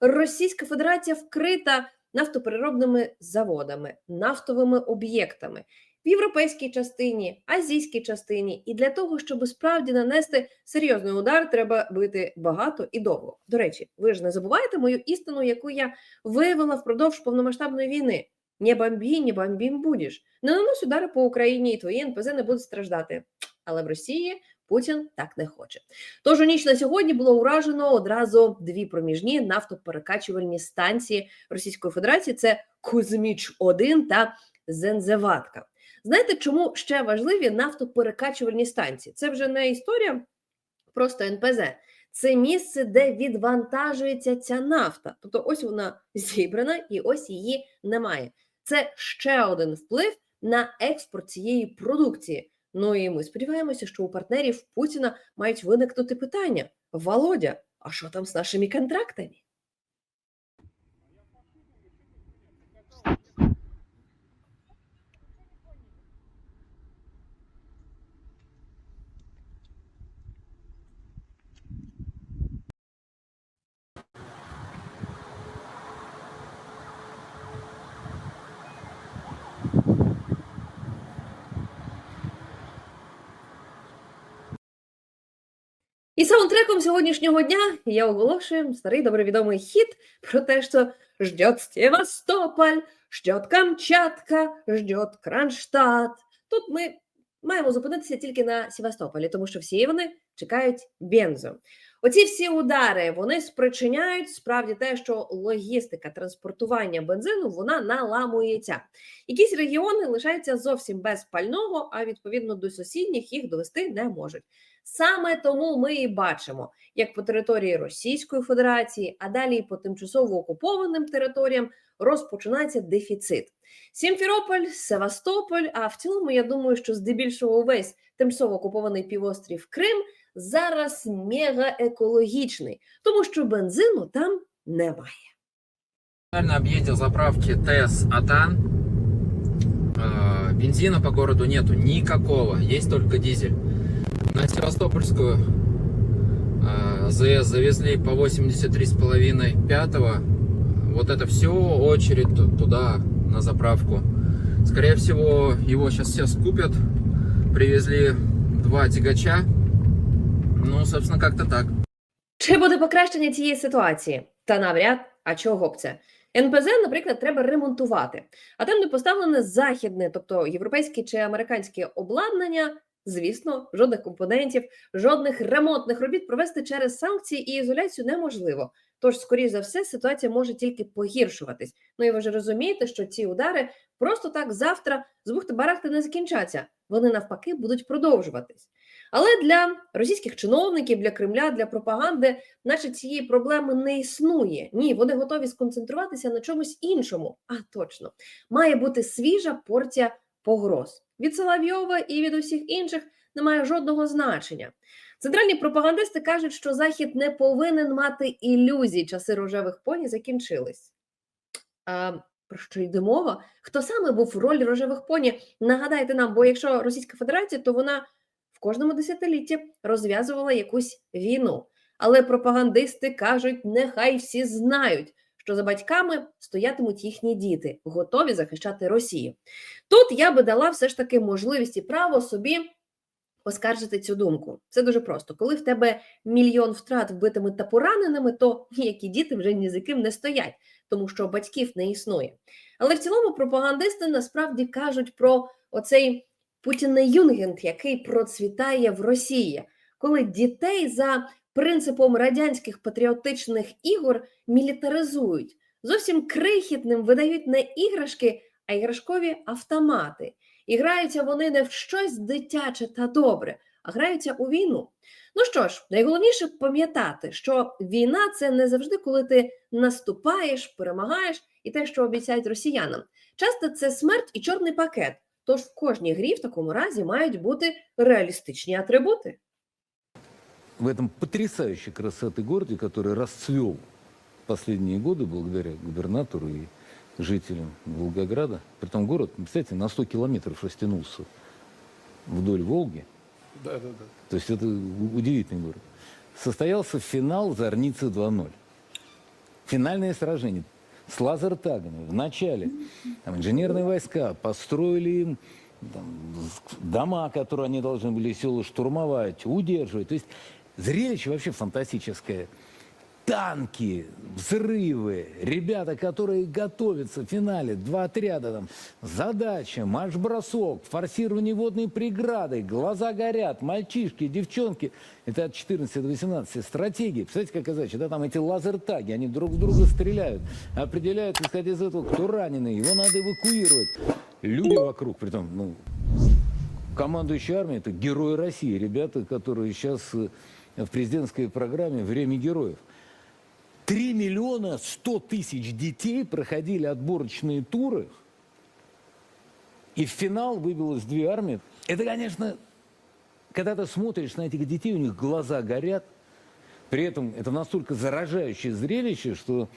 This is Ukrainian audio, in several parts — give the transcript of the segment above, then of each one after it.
Російська Федерація вкрита нафтопереробними заводами, нафтовими об'єктами в європейській частині, азійській частині. І для того, щоб справді нанести серйозний удар, треба бити багато і довго. До речі, ви ж не забуваєте мою істину, яку я виявила впродовж повномасштабної війни. Не бомбі, не бомбім будеш. Не нанось удари по Україні, і твої НПЗ не будуть страждати. Але в Росії Путін так не хоче. Тож у ніч на сьогодні було уражено одразу дві проміжні нафтоперекачувальні станції Російської Федерації: це Кузьміч 1 та Зензеватка. Знаєте, чому ще важливі нафтоперекачувальні станції? Це вже не історія просто НПЗ. Це місце, де відвантажується ця нафта. Тобто, ось вона зібрана і ось її немає. Це ще один вплив на експорт цієї продукції. Ну і ми сподіваємося, що у партнерів Путіна мають виникнути питання: Володя, а що там з нашими контрактами? І саундтреком сьогоднішнього дня я оголошую старий добре відомий хіт про те, що ждет Севастополь, ждет Камчатка, ждет Кронштадт. Тут ми маємо зупинитися тільки на Севастополі, тому що всі вони чекають бензу. Оці всі удари вони спричиняють справді те, що логістика транспортування бензину вона наламується. Якісь регіони лишаються зовсім без пального, а відповідно до сусідніх їх довести не можуть. Саме тому ми і бачимо, як по території Російської Федерації, а далі і по тимчасово окупованим територіям розпочинається дефіцит. Сімферополь, Севастополь. А в цілому, я думаю, що здебільшого увесь тимчасово окупований півострів Крим зараз мегаекологічний, тому що бензину там немає. Специально объездил заправки ТЭС Атан. Э, Бензина по городу нету никакого, есть только дизель. На Севастопольскую э, АЗС завезли по 83,5 пятого. Вот это все очередь туда, на заправку. Скорее всего, его сейчас все скупят. Привезли два тягача. Ну, собственно, как-то так. Чи буде покращення цієї ситуації? Та навряд, а чого б це? НПЗ, наприклад, треба ремонтувати, а там, де поставлене західне, тобто європейське чи американське обладнання, звісно, жодних компонентів, жодних ремонтних робіт провести через санкції і ізоляцію неможливо. Тож, скоріш за все, ситуація може тільки погіршуватись. Ну і ви ж розумієте, що ці удари просто так завтра з бухти барахти не закінчаться. Вони навпаки будуть продовжуватись. Але для російських чиновників, для Кремля, для пропаганди, наче цієї проблеми не існує. Ні, вони готові сконцентруватися на чомусь іншому. А точно, має бути свіжа порція погроз. Від Соловйова і від усіх інших немає жодного значення. Центральні пропагандисти кажуть, що Захід не повинен мати ілюзій, часи рожевих поні закінчились. А, про що йде мова? Хто саме був в ролі рожевих поні? Нагадайте нам, бо якщо Російська Федерація, то вона в кожному десятилітті розв'язувала якусь війну. Але пропагандисти кажуть, нехай всі знають, що за батьками стоятимуть їхні діти, готові захищати Росію. Тут я би дала все ж таки можливість і право собі оскаржити цю думку. Це дуже просто. Коли в тебе мільйон втрат вбитими та пораненими, то ніякі діти вже ні за ким не стоять, тому що батьків не існує. Але в цілому пропагандисти насправді кажуть про оцей Путіне Юнгент, який процвітає в Росії, коли дітей за принципом радянських патріотичних ігор мілітаризують, зовсім крихітним видають не іграшки, а іграшкові автомати. І граються вони не в щось дитяче та добре, а граються у війну. Ну що ж, найголовніше пам'ятати, що війна це не завжди, коли ти наступаєш, перемагаєш і те, що обіцяють росіянам. Часто це смерть і чорний пакет. Тож в кожній грі в такому разі мають бути реалістичні атрибути. В этом потрясающей красоты городе, который расцвел последние годы благодаря губернатору и жителям Волгограда. Притом город, представляете, на 100 километров растянулся вдоль Волги. Да, да, да. То есть это удивительный город. Состоялся финал Зорницы 2.0. финальное сражение с лазертагами в начале. Там инженерные войска построили им там, дома, которые они должны были силу штурмовать, удерживать. То есть зрелище вообще фантастическое. Танки, взрывы, ребята, которые готовятся в финале, два отряда там, задача, марш-бросок, форсирование водной преграды, глаза горят, мальчишки, девчонки, это от 14 до 18, стратегии, представляете, какая задача, да, там эти лазертаги, они друг в друга стреляют, определяют, исходя из этого, кто раненый, его надо эвакуировать, люди вокруг, при том, ну, командующая армией это герои России, ребята, которые сейчас э, в президентской программе «Время героев». 3 миллиона 100 тысяч детей проходили отборочные туры, и в финал выбилось две армии. Это, конечно, когда ты смотришь на этих детей, у них глаза горят. При этом это настолько заражающее зрелище, что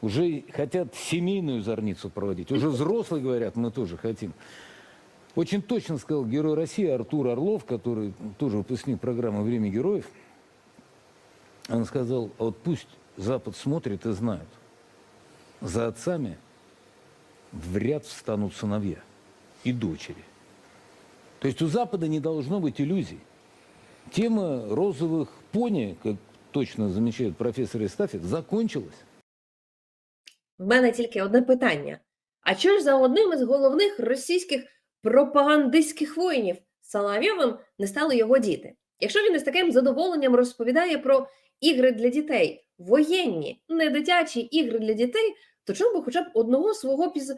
уже хотят семейную зорницу проводить. Уже взрослые говорят, мы тоже хотим. Очень точно сказал герой России Артур Орлов, который тоже выпускник программы «Время героев». Он сказал, а вот пусть Запад смотрит и знает, за отцами в ряд встанут сыновья и дочери. То есть у Запада не должно быть иллюзий. Тема розовых пони, как точно замечает профессор Истафик, закончилась. В мене тільки одне питання: а чого ж за одним із головних російських пропагандистських воїнів Соловйовим не стали його діти? Якщо він із таким задоволенням розповідає про ігри для дітей, воєнні, не дитячі ігри для дітей, то чому би хоча б одного свого піз...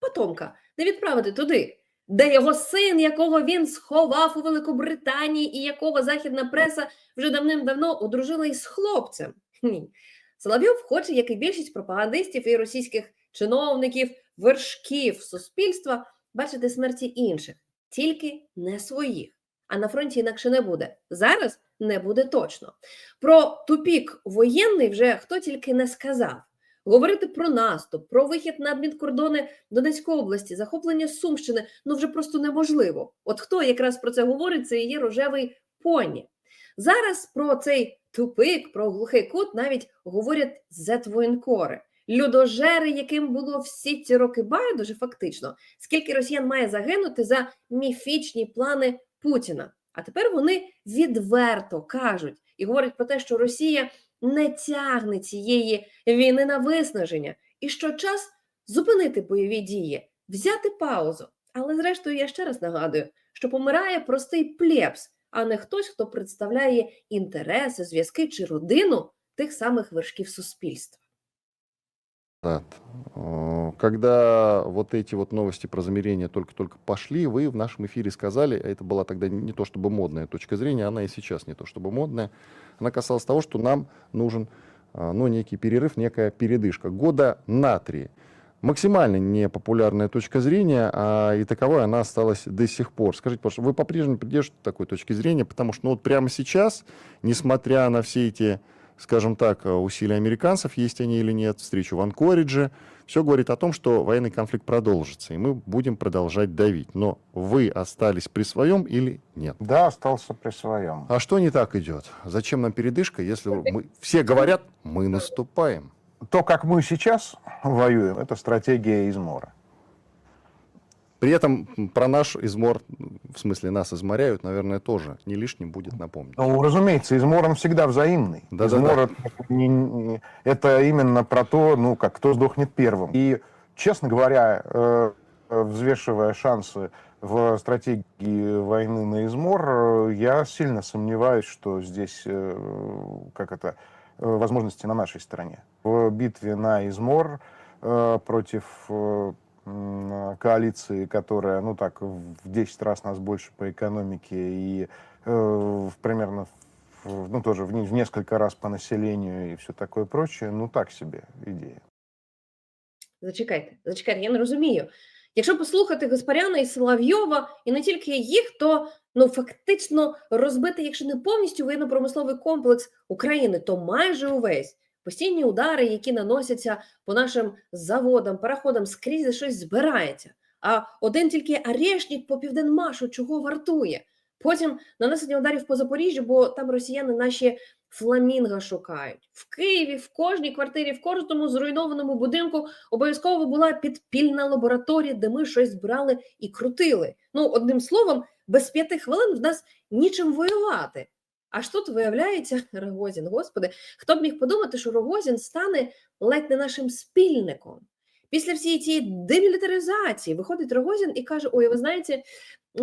потомка не відправити туди, де його син, якого він сховав у Великобританії, і якого західна преса вже давним-давно одружила із хлопцем? Ні. Соловйов хоче, як і більшість пропагандистів і російських чиновників, вершків суспільства, бачити смерті інших, тільки не своїх. А на фронті інакше не буде. Зараз не буде точно. Про тупік воєнний вже хто тільки не сказав. Говорити про наступ, про вихід на адмінкордони Донецької області, захоплення Сумщини ну вже просто неможливо. От хто якраз про це говорить, це і є рожевий поні. Зараз про цей тупик, про глухий кут навіть говорять зетвоєнкори. Людожери, яким було всі ці роки байдуже, фактично, скільки росіян має загинути за міфічні плани Путіна. А тепер вони відверто кажуть і говорять про те, що Росія не тягне цієї війни на виснаження, і що час зупинити бойові дії, взяти паузу. Але зрештою, я ще раз нагадую, що помирає простий плебс, а не хтось, хто представляє інтереси, зв'язки чи родину тих самих вершків суспільства. Назад, э, когда вот эти вот новости про замерение только-только пошли, вы в нашем эфире сказали, а это была тогда не то чтобы модная точка зрения, она и сейчас не то чтобы модная, она касалась того, что нам нужен а, ну, некий перерыв, некая передышка. Года на три. Максимально непопулярная точка зрения, а и таковой она осталась до сих пор. Скажите, пожалуйста, вы по-прежнему придерживаетесь такой точки зрения, потому что ну, вот прямо сейчас, несмотря на все эти скажем так, э, усилия американцев, есть они или нет, встречу в Анкоридже, все говорит о том, что военный конфликт продолжится, и мы будем продолжать давить. Но вы остались при своем или нет? Да, остался при своем. А что не так идет? Зачем нам передышка, если мы все говорят, мы наступаем? То, как мы сейчас воюем, это стратегия измора. При этом про наш измор, в смысле нас изморяют, наверное, тоже не лишним будет напомнить. Ну, разумеется, измор он всегда взаимный. Да-да-да. измор это, не- не- это именно про то, ну, как кто сдохнет первым. И, честно говоря, э, э, взвешивая шансы в стратегии войны на измор, э, я сильно сомневаюсь, что здесь, как это, возможности на нашей стороне. В битве на измор против коалиции, которая, ну так, в 10 раз нас больше по экономике и э, примерно, ну тоже в, в несколько раз по населению и все такое прочее, ну так себе идея. Зачекайте, зачекайте, я не розумію. Якщо послухати Гаспаряна і Соловйова, і не тільки їх, то ну фактично розбити, якщо не повністю воєнно-промисловий комплекс України, то майже увесь. Постійні удари, які наносяться по нашим заводам, параходам, скрізь щось збирається. А один тільки арешник по південмашу чого вартує. Потім нанесення ударів по Запоріжжю, бо там росіяни наші фламінго шукають. В Києві, в кожній квартирі, в кожному зруйнованому будинку обов'язково була підпільна лабораторія, де ми щось брали і крутили. Ну, одним словом, без п'яти хвилин в нас нічим воювати. Аж тут виявляється Рогозін, господи, хто б міг подумати, що Рогозін стане ледь не нашим спільником. Після всієї цієї демілітаризації виходить Рогозін і каже: Ой, ви знаєте,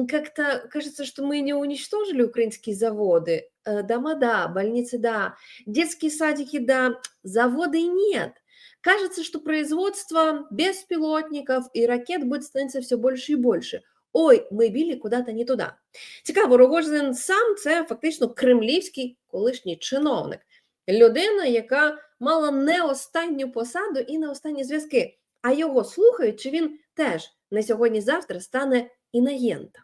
как-то кажется, что мы не уничтожили украинские заводы. Э, Дома да, больницы да, детские садики да, заводы нет. Кажется, что производство беспилотников и ракет будет становиться все больше и больше. Ой, ми білі куди-то не туди. Цікаво, Рогозин сам це фактично кремлівський колишній чиновник, людина, яка мала не останню посаду і не останні зв'язки. А його слухають, чи він теж на сьогодні-завтра стане інагентом.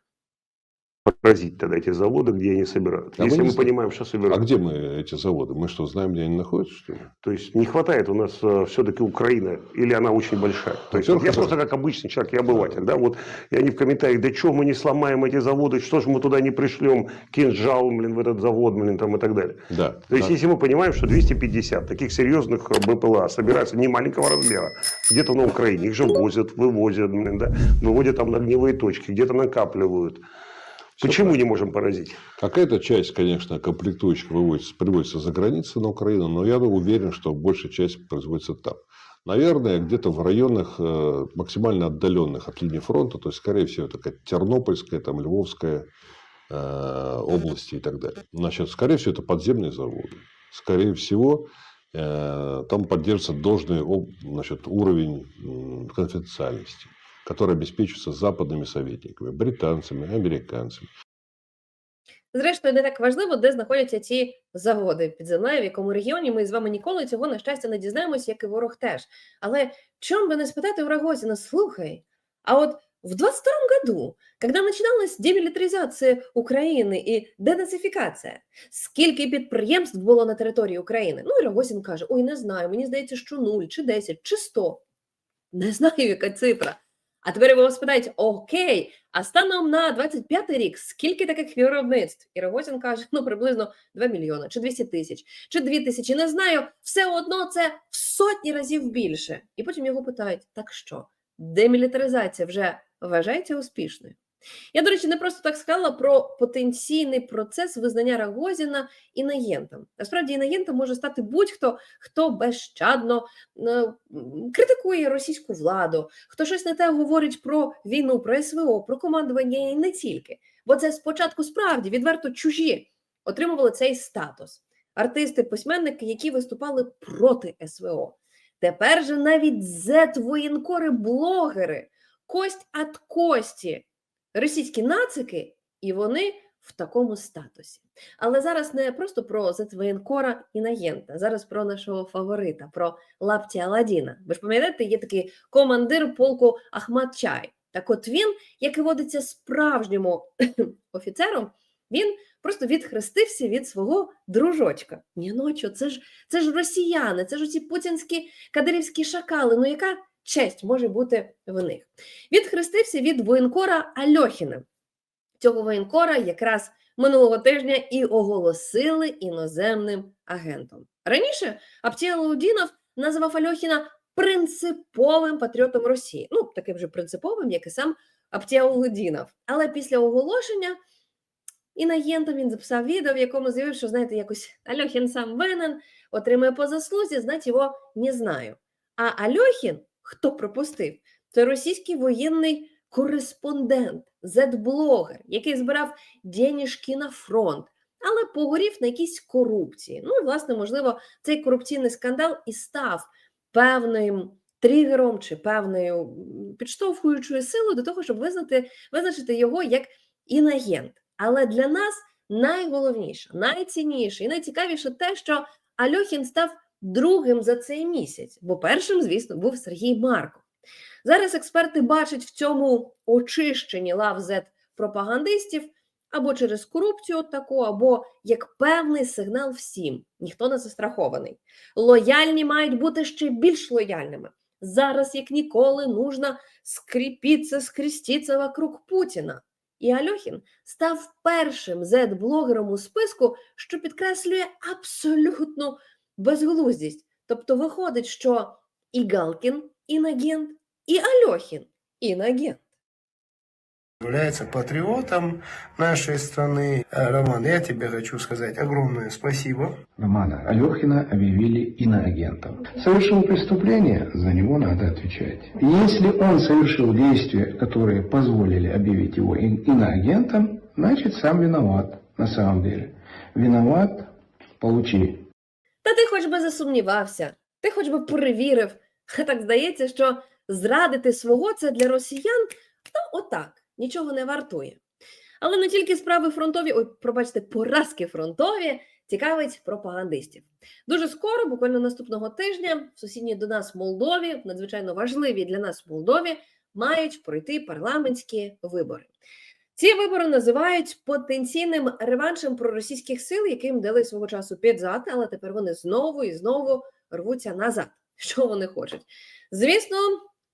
Поразить тогда эти заводы, где они собирают. А мы Если мы знаем. понимаем, что А собирают. где мы эти заводы? Мы что, знаем, где они находятся, что ли? То есть не хватает у нас все-таки Украины, или она очень большая. То есть Во-первых, я просто как обычный человек, я обыватель, да, вот, и они в комментариях, да что мы не сломаем эти заводы, что же мы туда не пришлем кинжал, блин, в этот завод, блин, там и так далее. Да. То есть да. если мы понимаем, что 250 таких серьезных э, БПЛА собираются не маленького размера, где-то на Украине, их же возят, вывозят, блин, да, выводят там на огневые точки, где-то накапливают. Почему не можем поразить? Какая-то часть, конечно, комплектующих выводится, приводится за границу на Украину, но я уверен, что большая часть производится там. Наверное, где-то в районах э, максимально отдаленных от линии фронта, то есть, скорее всего, такая Тернопольская, там, Львовская э, области и так далее. Значит, скорее всего, это подземные заводы. Скорее всего, э, там поддерживается должный об- значит, уровень конфиденциальности, который обеспечивается западными советниками, британцами, американцами. Зрештою, не так важливо, де знаходяться ці заводи під землею, в якому регіоні ми з вами ніколи цього, на щастя, не дізнаємося, як і ворог теж. Але чом би не спитати у Рогозіна, слухай, а от в 22 году, когда начиналась демілітаризація України і денацифікація, скільки підприємств було на території України? Ну і Рогозін каже: Ой, не знаю, мені здається, що 0, чи 10, чи 100. Не знаю, яка цифра. А тепер ви вас спитають: Окей, а станом на 25-й рік скільки таких виробництв? І Рогозін каже: ну приблизно 2 мільйони, чи 200 тисяч, чи 2 тисячі. Не знаю, все одно це в сотні разів більше. І потім його питають: так що, демілітаризація вже вважається успішною? Я, до речі, не просто так сказала про потенційний процес визнання Рогозіна інагентом. Насправді інагентом може стати будь-хто, хто безщадно е, критикує російську владу, хто щось не те говорить про війну, про СВО, про командування і не тільки. Бо це спочатку справді відверто чужі отримували цей статус. Артисти, письменники, які виступали проти СВО. Тепер же навіть зет-воєнкори, блогери, кость ад кості, російські нацики, і вони в такому статусі. Але зараз не просто про зет-воєнкора інагента, зараз про нашого фаворита, про лапті Аладдіна. Ви ж пам'ятаєте, є такий командир полку Ахмад Чай. Так от він, як і водиться справжньому офіцером, він просто відхрестився від свого дружочка. Ні, ну це ж це ж росіяни, це ж оці путінські кадирівські шакали. Ну яка честь може бути в них? Відхрестився від воєнкора Альохіна. Цього воєнкора якраз минулого тижня і оголосили іноземним агентом. Раніше Аптіалаудінов назвав Альохіна принциповим патріотом Росії. Ну, таким же принциповим, як і сам Аптіалудінов. Але після оголошення інагентом він записав відео, в якому заявив, що знаєте, якось Альохін сам винен, отримує по заслузі, знать його не знаю. А Альохін, хто пропустив, це російський воєнний кореспондент, зет-блогер, який збирав денежки на фронт, але погорів на якійсь корупції. Ну і, власне, можливо, цей корупційний скандал і став певним тригером чи певною підштовхуючою силою до того, щоб визнати, визначити його як інагент. Але для нас найголовніше, найцінніше і найцікавіше те, що Альохін став другим за цей місяць, бо першим, звісно, був Сергій Марков. Зараз експерти бачать в цьому очищенні лав зет пропагандистів або через корупцію таку, або як певний сигнал всім. Ніхто не застрахований. Лояльні мають бути ще більш лояльними. Зараз, як ніколи, нужно скріпитися, скреститися вокруг Путіна. І Альохін став першим зет-блогером у списку, що підкреслює абсолютну безглуздість. Тобто виходить, що і Галкін інагент, і Альохін інагент. является патриотом нашей страны. Э, Роман, я тебе хочу сказать огромное спасибо. Романа Алехина объявили иноагентом. Совершил преступление, за него надо отвечать. Если он совершил действия, которые позволили объявить его ин- иноагентом, значит сам виноват на самом деле. Виноват, получи. Би засумнівався, ти хоч би перевірив. Так здається, що зрадити свого це для росіян ну, отак, нічого не вартує. Але не тільки справи фронтові, ой, пробачте, поразки фронтові цікавить пропагандистів. Дуже скоро, буквально наступного тижня, в сусідній до нас Молдові, надзвичайно важливі для нас Молдові, мають пройти парламентські вибори. Ці вибори називають потенційним реваншем проросійських сил, яким дали свого часу підзад, але тепер вони знову і знову рвуться назад. Що вони хочуть? Звісно,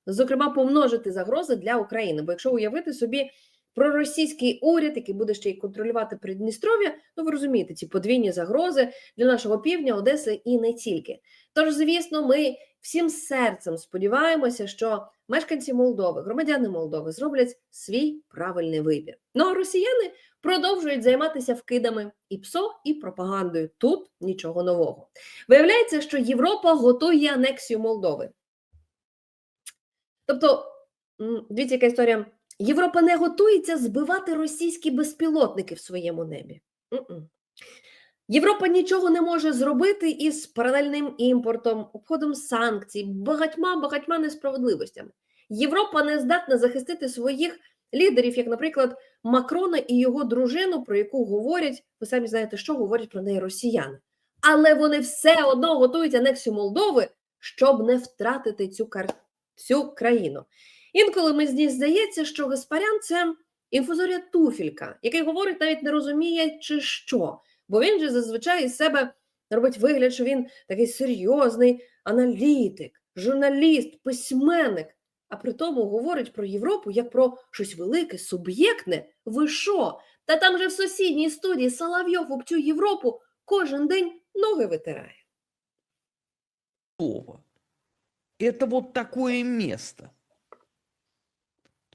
зокрема, помножити загрози для України. Бо якщо уявити собі проросійський уряд, який буде ще й контролювати Придністров'я, ну ви розумієте, ці подвійні загрози для нашого півдня, Одеси і не тільки. Тож, звісно, ми всім серцем сподіваємося, що мешканці Молдови, громадяни Молдови зроблять свій правильний вибір. Ну а росіяни продовжують займатися вкидами і ПСО, і пропагандою. Тут нічого нового. Виявляється, що Європа готує анексію Молдови. Тобто, дивіться, яка історія. Європа не готується збивати російські безпілотники в своєму небі. Європа нічого не може зробити із паралельним імпортом, обходом санкцій, багатьма багатьма несправедливостями. Європа не здатна захистити своїх лідерів, як, наприклад, Макрона і його дружину, про яку говорять, ви самі знаєте, що говорять про неї росіяни. Але вони все одно готують анексію Молдови, щоб не втратити цю, кар... цю країну. Інколи мені здається, що Гаспарян це інфузорія туфілька, який говорить, навіть не розуміє, чи що. Бо він же зазвичай із себе робить вигляд, що він такий серйозний аналітик, журналіст, письменник. А при тому говорить про Європу як про щось велике, суб'єктне. Ви що? Та там же в сусідній студії Соловйов об цю Європу кожен день ноги витирає. Это вот такое место.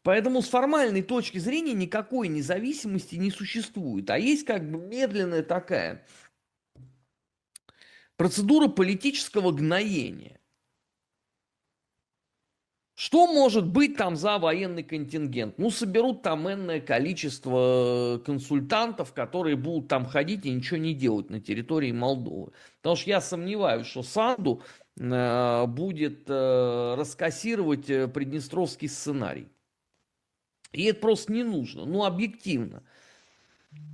Поэтому с формальной точки зрения никакой независимости не существует. А есть как бы медленная такая процедура политического гноения. Что может быть там за военный контингент? Ну, соберут там энное количество консультантов, которые будут там ходить и ничего не делать на территории Молдовы. Потому что я сомневаюсь, что Санду э, будет э, раскассировать э, приднестровский сценарий. И это просто не нужно, ну, объективно.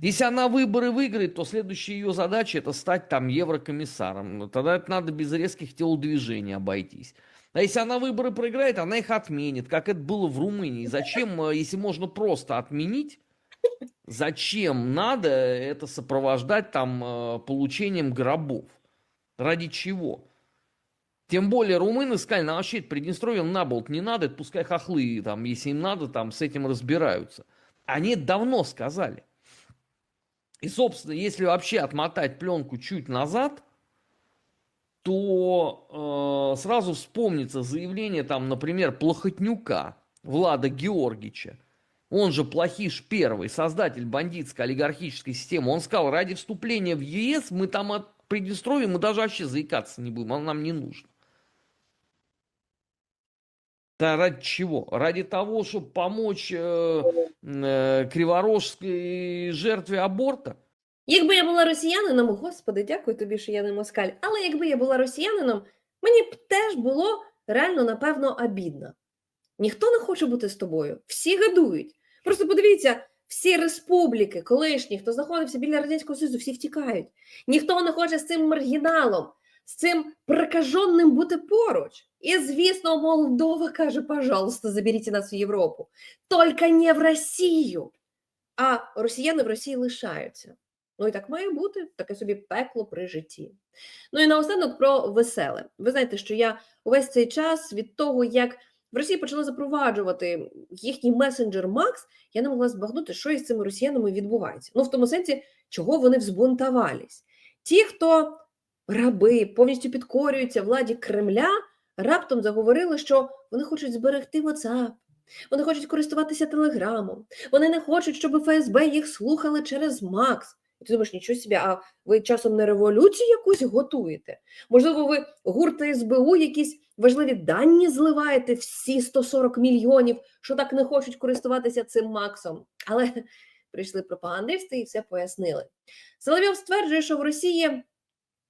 Если она выборы выиграет, то следующая ее задача это стать там еврокомиссаром. Ну, Тогда это надо без резких телодвижений обойтись. А если она выборы проиграет, она их отменит, как это было в Румынии. Зачем, э, если можно просто отменить, зачем надо это сопровождать там э, получением гробов? Ради чего? Тем более румыны сказали, нам вообще Приднестровье на болт не надо, это пускай хохлы, там, если им надо, там с этим разбираются. Они давно сказали. И, собственно, если вообще отмотать пленку чуть назад, то э, сразу вспомнится заявление, там, например, Плохотнюка Влада Георгича. Он же Плохиш первый, создатель бандитской олигархической системы. Он сказал, ради вступления в ЕС мы там от Приднестровья, мы даже вообще заикаться не будем, оно нам не нужно. Да ради чего? Ради того, чтобы помочь э, э, криворожской жертве аборта? Якби я була росіянином, господи, дякую тобі, що я не москаль. Але якби я була росіянином, мені б теж було реально, напевно, обідно. Ніхто не хоче бути з тобою, всі гадують. Просто подивіться, всі республіки, колишні, хто знаходився біля Радянського Союзу, всі втікають. Ніхто не хоче з цим маргіналом, з цим прокаженним бути поруч. І, звісно, Молдова каже, пожалуйста, заберіть нас в Європу. Тільки не в Росію. А росіяни в Росії лишаються. Ну і так має бути, таке собі пекло при житті. Ну і наостанок про веселе. Ви знаєте, що я увесь цей час від того, як в Росії почали запроваджувати їхній месенджер Макс, я не могла збагнути, що із цими росіянами відбувається. Ну, в тому сенсі, чого вони взбунтувались. Ті, хто раби повністю підкорюються владі Кремля, раптом заговорили, що вони хочуть зберегти WhatsApp, вони хочуть користуватися Телеграмом, вони не хочуть, щоб ФСБ їх слухали через Макс. І ти думаєш, нічого собі, а ви часом не революцію якусь готуєте? Можливо, ви гурт СБУ якісь важливі дані зливаєте всі 140 мільйонів, що так не хочуть користуватися цим Максом. Але прийшли пропагандисти і все пояснили. Соловйов стверджує, що в Росії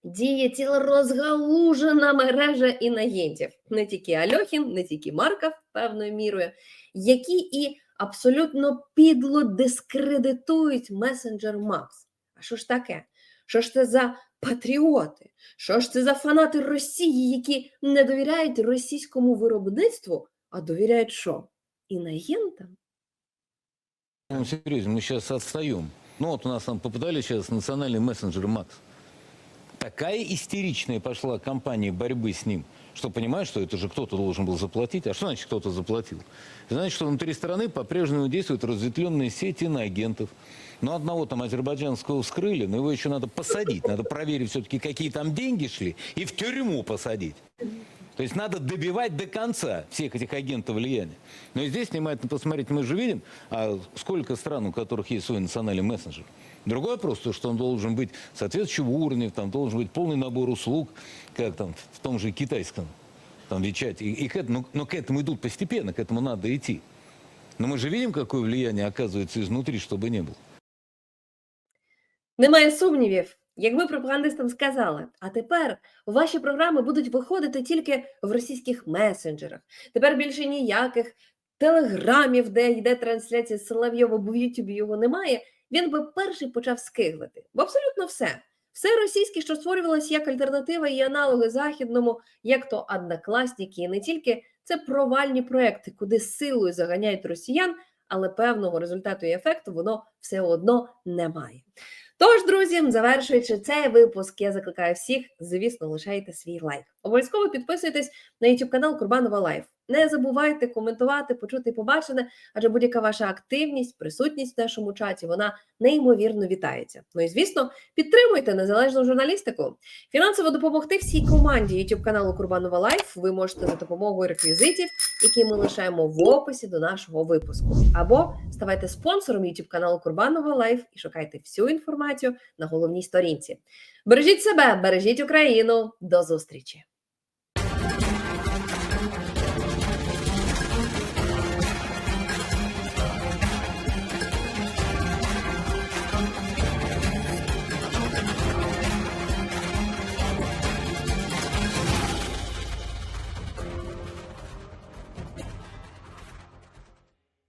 діє ціла розгалужена мережа інагентів. Не тільки Альохін, не тільки Марков певною мірою, які і абсолютно підло дискредитують месенджер Макс. А що ж таке? Що ж це за патріоти? Що ж це за фанати Росії, які не довіряють російському виробництву, а довіряють що? Інагентам? Ну, серьезно, мы сейчас отстаем. Ну вот у нас там попытались сейчас национальный мессенджер Макс. Такая истеричная пошла кампания борьбы с ним, что понимаешь, что это же кто-то должен был заплатить. А что значит кто-то заплатил? Значит, что внутри страны по-прежнему действуют разветвленные сети иноагентов. Но одного там азербайджанского вскрыли, но его еще надо посадить. Надо проверить все-таки, какие там деньги шли, и в тюрьму посадить. То есть надо добивать до конца всех этих агентов влияния. Но здесь внимательно посмотреть, мы же видим, а сколько стран, у которых есть свой национальный мессенджер. Другой вопрос, то, что он должен быть соответствующего уровня, там должен быть полный набор услуг, как там в том же китайском там, Вичате. И, и к этому, но к этому идут постепенно, к этому надо идти. Но мы же видим, какое влияние оказывается изнутри, чтобы не было. Немає сумнівів, якби пропагандистам сказали, а тепер ваші програми будуть виходити тільки в російських месенджерах. Тепер більше ніяких телеграмів, де йде трансляція з Соловйова, бо в Ютубі його немає. Він би перший почав скиглити. Бо абсолютно все. Все російське, що створювалося як альтернатива і аналоги західному, як то однокласники, і не тільки це провальні проекти, куди силою заганяють росіян, але певного результату і ефекту воно все одно немає. Тож, друзі, завершуючи цей випуск, я закликаю всіх, звісно, лишайте свій лайк. Обов'язково підписуйтесь на YouTube канал Курбанова Лайф. Не забувайте коментувати, почути побачене, адже будь-яка ваша активність, присутність в нашому чаті, вона неймовірно вітається. Ну і звісно, підтримуйте незалежну журналістику. Фінансово допомогти всій команді YouTube каналу Курбанова Лайф ви можете за допомогою реквізитів, які ми лишаємо в описі до нашого випуску. Або ставайте спонсором YouTube каналу Курбанова Лайф і шукайте всю інформацію на головній сторінці. Бережіть себе, бережіть Україну. До зустрічі!